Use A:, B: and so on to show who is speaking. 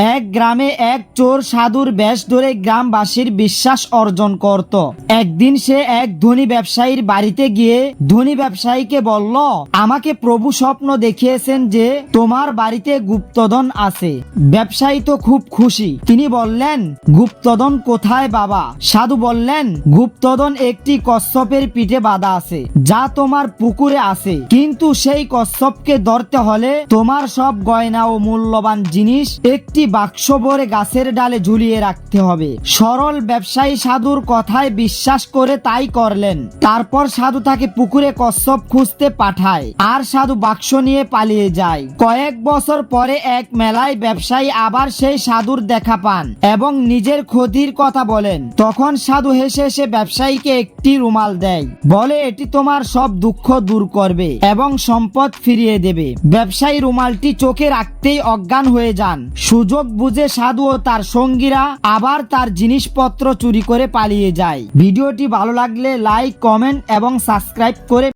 A: এক গ্রামে এক চোর সাধুর বেশ ধরে গ্রামবাসীর বিশ্বাস অর্জন করত। একদিন সে এক ধনী ব্যবসায়ীর বাড়িতে গিয়ে, ধনী ব্যবসায়ীকে বলল, আমাকে প্রভু স্বপ্ন দেখিয়েছেন যে তোমার বাড়িতে গুপ্তধন আছে। ব্যবসায়ী তো খুব খুশি। তিনি বললেন, গুপ্তধন কোথায় বাবা? সাধু বললেন, গুপ্তধন একটি কচ্ছপের পিঠে বাঁধা আছে, যা তোমার পুকুরে আছে। কিন্তু সেই কচ্ছপকে ধরতে হলে তোমার সব গয়না ও মূল্যবান জিনিস একটি বাক্স ভরে গাছের ডালে ঝুলিয়ে রাখতে হবে। সরল ব্যবসায়ী সাধুর কথায় বিশ্বাস করে তাই করলেন। তারপর সাধু তাকে পুকুরে কচ্ছপ খুঁজতে পাঠায়। আর সাধু বাক্স নিয়ে পালিয়ে যায়। কয়েক বছর পরে এক মেলায় ব্যবসায়ী আবার সেই সাধুর দেখা পান এবং নিজের ক্ষতির কথা বলেন। তখন সাধু হেসে হেসে ব্যবসায়ীকে একটি রুমাল দেয়। বলে, এটি তোমার সব দুঃখ দূর করবে এবং সম্পদ ফিরিয়ে দেবে। ব্যবসায়ী রুমালটি চোখে রাখতেই অজ্ঞান হয়ে যান। সুযোগ বুঝে সাধু ও তার সঙ্গীরা আবার তার জিনিসপত্র চুরি করে পালিয়ে যায়। ভিডিওটি ভালো লাগলে লাইক, কমেন্ট এবং সাবস্ক্রাইব করে